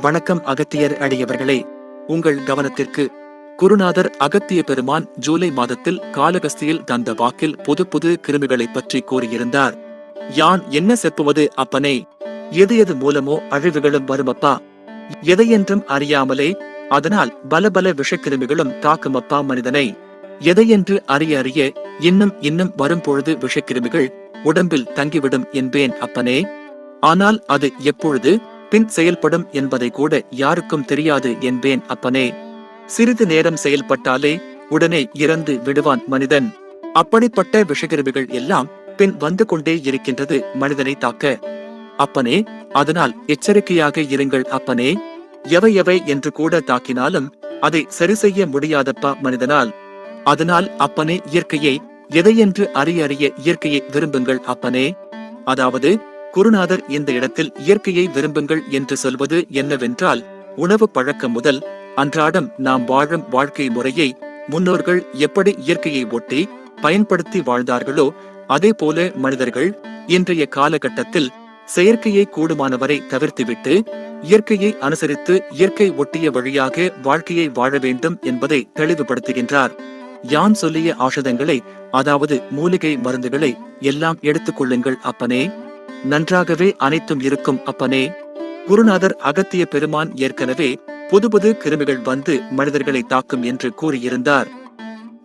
வணக்கம் அகத்தியர் அடியவர்களே. உங்கள் கவனத்திற்கு குருநாதர் அகத்திய பெருமான் ஜூலை மாதத்தில் காலகஸ்தியில் தந்த வாக்கில் புது புது கிருமிகளைப் பற்றி கூறியிருந்தார். யான் என்ன செப்புவது அப்பனே? எது எது மூலமோ அழிவுகளும் வருமப்பா? எதையென்றும் அறியாமலே அதனால் பல பல விஷக்கிருமிகளும் தாக்குமப்பா மனிதனை? எதையென்று அறிய அறிய இன்னும் இன்னும் வரும்பொழுது விஷக்கிருமிகள் உடம்பில் தங்கிவிடும் என்பேன் அப்பனே. ஆனால் அது எப்பொழுது? பின் செயல்படும் என்பதை கூட யாருக்கும் தெரியாது என்பேன் அப்பனே. சிறிது நேரம் செயல்பட்டாலே உடனே இறந்து விடுவான் மனிதன். அப்படிப்பட்ட விஷகிருமிகள் எல்லாம் பின் வந்து கொண்டே இருக்கின்றது மனிதனை தாக்க. அப்பனே அதனால் எச்சரிக்கையாக இருங்கள் அப்பனே. எவை எவை என்று கூட தாக்கினாலும் அதை சரி செய்ய முடியாதப்பா மனிதனால். அதனால் அப்பனே இயற்கையை எதையென்று அறிய அறிய இயற்கையை விரும்புங்கள் அப்பனே. அதாவது குருநாதர் இந்த இடத்தில் இயற்கையை விரும்புங்கள் என்று சொல்வது என்னவென்றால் உணவு பழக்கம் முதல் அன்றாடம் நாம் வாழும் வாழ்க்கை முறையை முன்னோர்கள் எப்படி இயற்கையை ஒட்டி பயன்படுத்தி வாழ்ந்தார்களோ அதே போல மனிதர்கள் இன்றைய காலகட்டத்தில் செயற்கையை கூடுமானவரை தவிர்த்துவிட்டு இயற்கையை அனுசரித்து இயற்கை ஒட்டிய வழியாக வாழ்க்கையை வாழ வேண்டும் என்பதை தெளிவுபடுத்துகின்றார். யான் சொல்லிய ஆஷதங்களை அதாவது மூலிகை மருந்துகளை எல்லாம் எடுத்துக் கொள்ளுங்கள் அப்பனே. நன்றாகவே அனைத்தும் இருக்கும் அப்பனே. குருநாதர் அகத்திய பெருமான் ஏற்கனவே புது புது கிருமிகள் வந்து மனிதர்களை தாக்கும் என்று கூறியிருந்தார்.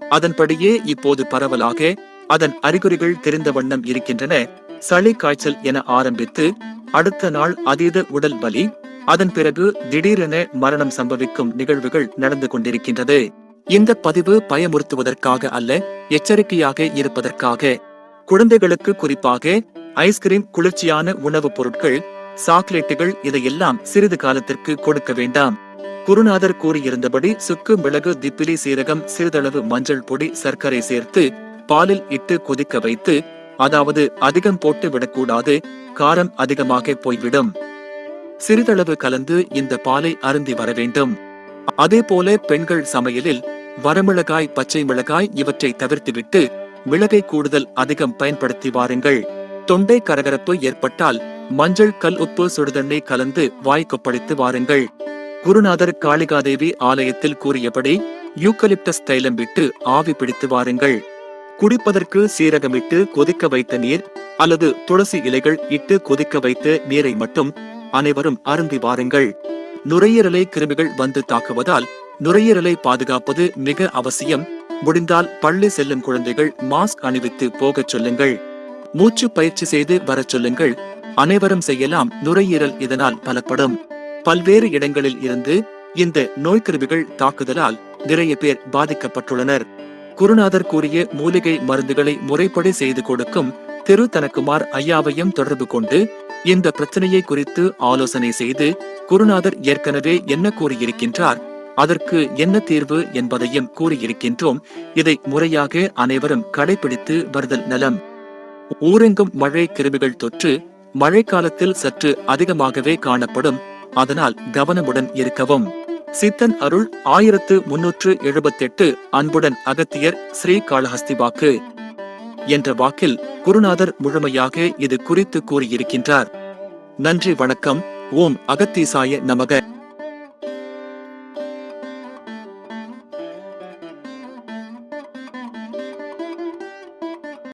அதன்படியே இப்போது பரவலாக அதன் அறிகுறிகள் தெரிந்த வண்ணம் இருக்கின்றன. சளி காய்ச்சல் என ஆரம்பித்து அடுத்த நாள் அதீத உடல் வலி அதன் பிறகு திடீரென மரணம் சம்பவிக்கும் நிகழ்வுகள் நடந்து கொண்டிருக்கின்றது. இந்த பதிவு பயமுறுத்துவதற்காக அல்ல எச்சரிக்கையாக இருப்பதற்காக. குழந்தைகளுக்கு குறிப்பாக ஐஸ்கிரீம் குளிர்ச்சியான உணவுப் பொருட்கள் சாக்லேட்டுகள் இதையெல்லாம் சிறிது காலத்திற்கு கொடுக்க வேண்டாம். குருநாதர் கூறியிருந்தபடி சுக்கு மிளகு திப்பிலி சீரகம் சிறிதளவு மஞ்சள் பொடி சர்க்கரை சேர்த்து பாலில் இட்டு கொதிக்க வைத்து அதாவது அதிகம் போட்டு விடக்கூடாது காரம் அதிகமாக போய்விடும். சிறிதளவு கலந்து இந்த பாலை அருந்தி வர வேண்டும். அதே போல பெண்கள் சமையலில் வரமிளகாய் பச்சை மிளகாய் இவற்றை தவிர்த்துவிட்டு மிளகை கூடுதல் அதிகம் பயன்படுத்தி வாருங்கள். தொண்டை கரகரப்பு ஏற்பட்டால் மஞ்சள் கல் உப்பு சுடுதண்ணை கலந்து வாய் கொப்பளித்து வாருங்கள். குருநாதர் காளிகாதேவி ஆலயத்தில் கூறியபடி யூக்கலிப்டஸ் தைலம் விட்டு ஆவி பிடித்து வாருங்கள். குடிப்பதற்கு சீரகமிட்டு கொதிக்க வைத்த நீர் அல்லது துளசி இலைகள் இட்டு கொதிக்க வைத்த நீரை மட்டும் அனைவரும் அருந்தி வாருங்கள். நுரையீரலை கிருமிகள் வந்து தாக்குவதால் நுரையீரலை பாதுகாப்பது மிக அவசியம். முடிந்தால் பள்ளி செல்லும் குழந்தைகள் மாஸ்க் அணிவித்து போகச் சொல்லுங்கள். மூச்சு பயிற்சி செய்து வரச் சொல்லுங்கள். அனைவரும் செய்யலாம். நுரையீரல் இதனால் பலப்படும். பல்வேறு இடங்களில் இருந்து இந்த நோய்க்கருவிகள் தாக்குதலால் நிறைய பேர் பாதிக்கப்பட்டுள்ளனர். குருநாதர் கூறிய மூலிகை மருந்துகளை முறைப்படி செய்து கொடுக்கும் திரு தனக்குமார் ஐயாவையும் தொடர்பு கொண்டு இந்த பிரச்சனையை குறித்து ஆலோசனை செய்து குருநாதர் ஏற்கனவே என்ன கூறியிருக்கின்றார் அதற்கு என்ன தீர்வு என்பதையும் கூறியிருக்கின்றோம். இதை முறையாக அனைவரும் கடைபிடித்து வருதல் நலம். ஊரெங்கும் மழை கிருமிகள் தொற்று மழைக்காலத்தில் சற்று அதிகமாகவே காணப்படும். அதனால் கவனமுடன் இருக்கவும். சித்தன் அருள் ஆயிரத்து முன்னூற்று எழுபத்தெட்டு அன்புடன் அகத்தியர் ஸ்ரீ காளஹஸ்தி வாக்கு. என்ற வாக்கில் குருநாதர் முழுமையாக இது குறித்து கூறியிருக்கின்றார். நன்றி வணக்கம். ஓம் அகத்தீசாய நமக.